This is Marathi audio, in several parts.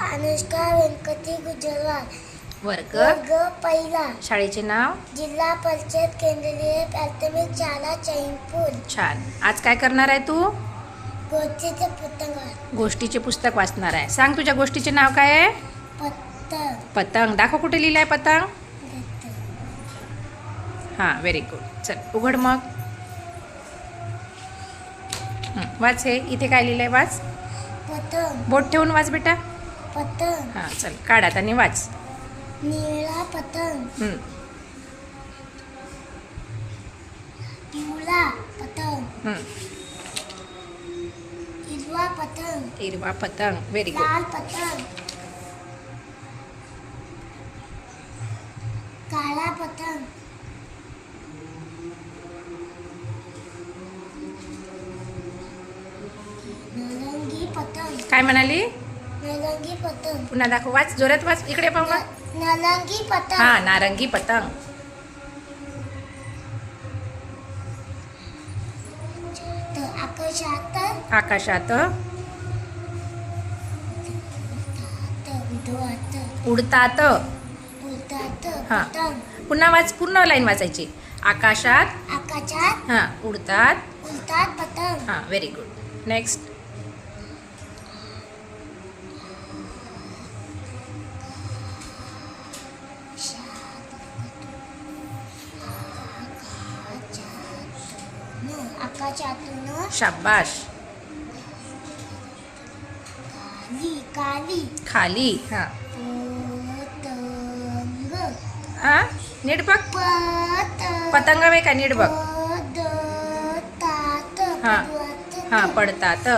अनुष्का व्यंकटी गुजरवाल. वर्ग वर्ग पहिला. शाळेचे नाव? जिल्हा परिषद केंद्रीय प्राथमिक शाळा चैनपूर. छान. आज काय करणार आहे तू? गोष्टीचे पतंग गोष्टीचे पुस्तक वाचणार आहे. सांग तुझ्या गोष्टीचे नाव काय आहे? पतंग. पतंग. दाखव कुठे लिहिलं आहे पतंग हां व्हेरी गुड चल उघड मग. वाच हे. इथे काय लिहिलं आहे वाच. पतंग. बोट ठेवून वाच बेटा. पतंग. हां चल काढात आणि वाच. निळा पतंग. हं, पिवळा पतंग. हिरवा पतंग. हिरवा पतंग व्हेरी गुड लाल पतंग. काळा पतंग. नारंगी पतंग. काय म्हणाली? नारंगी पतंग. पुन्हा दाखव वाच जोरात वाच इकडे पाहू का नारंगी पतंग. हां नारंगी पतंग. तर आकाशात आकाशात उडतात. उडतात. हा. पतंग. पुन्हा वाच पूर्ण लाईन वाचायची. आकाशात आकाशात हां उडतात. उडतात पतंग. हां व्हेरी गुड नेक्स्ट आकाशातून शाबाश. काली काली खाली हां. पतंग. हां? नीट बघ. पतंग. वे का? नीट बघ. हा. हां पडतात.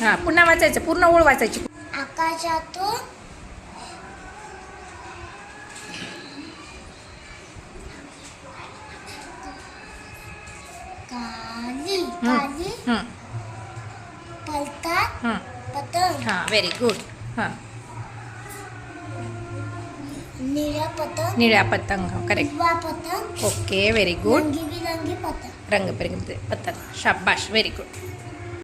हां पुन्हा वाचायचं पूर्ण ओळ वाचायची. आकाशातून हं, पलतात हं. पतंग हां व्हेरी गुड हां निळ्या पतंग निळ्या पतंग करेक्ट हिरवा पतंग ओके व्हेरी गुड रंगीबिरंगी पतंग रंगबिरंगी पतंग शाबाश व्हेरी गुड